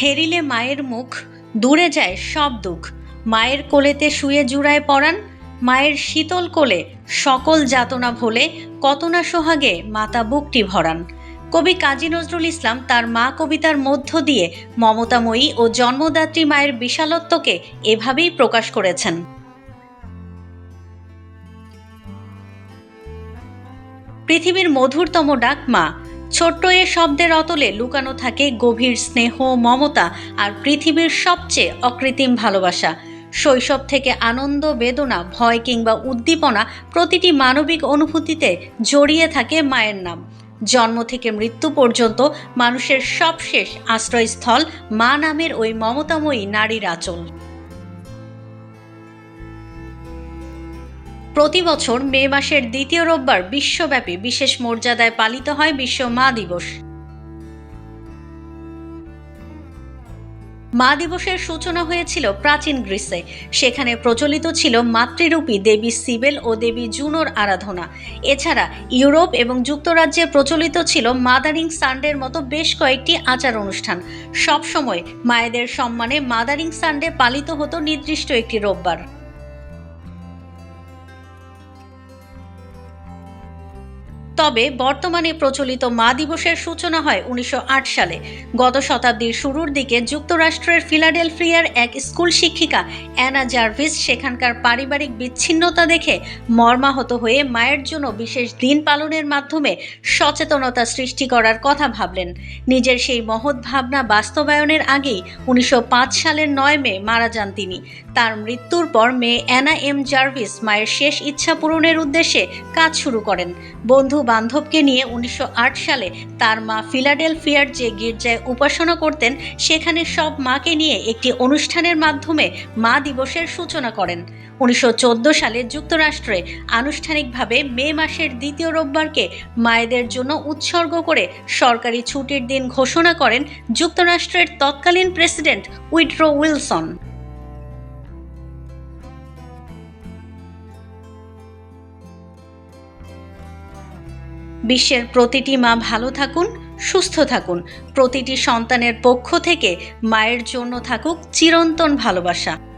হেরিলে মায়ের মুখ, দূরে যায় সব দুঃখ। মায়ের কোলেতে শুয়ে জুড়ায় পরাণ, মায়ের শীতল কোলে সকল যাতনা ভোলে কত না সোহাগে মাতা বুকটি ভরান কবি কাজী নজরুল ইসলাম তার মা কবিতার মধ্য দিয়ে মমতাময়ী ও জন্মদাত্রী মায়ের বিশালত্বকে এভাবেই প্রকাশ করেছেন। পৃথিবীর মধুরতম ডাক মা ছোট্ট এ শব্দের অতলে লুকানো থাকে গভীর স্নেহ, মমতা আর পৃথিবীর সবচেয়ে অকৃত্রিম ভালোবাসা। শৈশব থেকে আনন্দ, বেদনা, ভয় কিংবা উদ্দীপনা প্রতিটি মানবিক অনুভূতিতে জড়িয়ে থাকে মায়ের নাম। জন্ম থেকে মৃত্যু পর্যন্ত মানুষের সবশেষ আশ্রয়স্থল মা নামের ওই মমতাময়ী নারীর আঁচল। প্রতি বছর মে মাসের দ্বিতীয় রোববার বিশ্বব্যাপী বিশেষ মর্যাদায় পালিত হয় বিশ্ব মা দিবস। মা দিবসের সূচনা হয়েছিল প্রাচীন গ্রিসে। সেখানে প্রচলিত ছিল মাতৃরূপী দেবী সিবেল ও দেবী জুনোর আরাধনা। এছাড়া ইউরোপ এবং যুক্তরাজ্যে প্রচলিত ছিল মাদারিং সানডের মতো বেশ কয়েকটি আচার অনুষ্ঠান। সবসময় মায়েদের সম্মানে মাদারিং সানডে পালিত হতো নির্দিষ্ট একটি রোববার। তবে বর্তমানে প্রচলিত মা দিবসের সূচনা হয় উনিশশো আট সালে। গত শতাব্দীর শুরুর দিকে যুক্তরাষ্ট্রের ফিলাডেলফিয়ার এক স্কুল শিক্ষিকা অ্যানা জার্ভিস সেখানকার পারিবারিক বিচ্ছিন্নতা দেখে মর্মাহত হয়ে মায়ের জন্য বিশেষ দিন পালনের মাধ্যমে সচেতনতা সৃষ্টি করার কথা ভাবলেন। নিজের সেই মহৎ ভাবনা বাস্তবায়নের আগেই উনিশশো পাঁচ সালের নয় মে মারা যান তিনি। তার মৃত্যুর পর মেয়ে অ্যানা এম জার্ভিস মায়ের শেষ ইচ্ছা পূরণের উদ্দেশ্যে কাজ শুরু করেন। বন্ধু বান্ধবকে নিয়ে উনিশশো আট সালে তার মা ফিলাডেলফিয়ার যে গির্জায় উপাসনা করতেন, সেখানে সব মাকে নিয়ে একটি অনুষ্ঠানের মাধ্যমে মা দিবসের সূচনা করেন। উনিশশো চোদ্দ সালে যুক্তরাষ্ট্রে আনুষ্ঠানিকভাবে মে মাসের দ্বিতীয় রোববারকে মায়েদের জন্য উৎসর্গ করে সরকারি ছুটির দিন ঘোষণা করেন যুক্তরাষ্ট্রের তৎকালীন প্রেসিডেন্ট উইড্রো উইলসন। বিশ্বের প্রতিটি মা ভালো থাকুন, সুস্থ থাকুন। প্রতিটি সন্তানের পক্ষ থেকে মায়ের জন্য থাকুক চিরন্তন ভালোবাসা।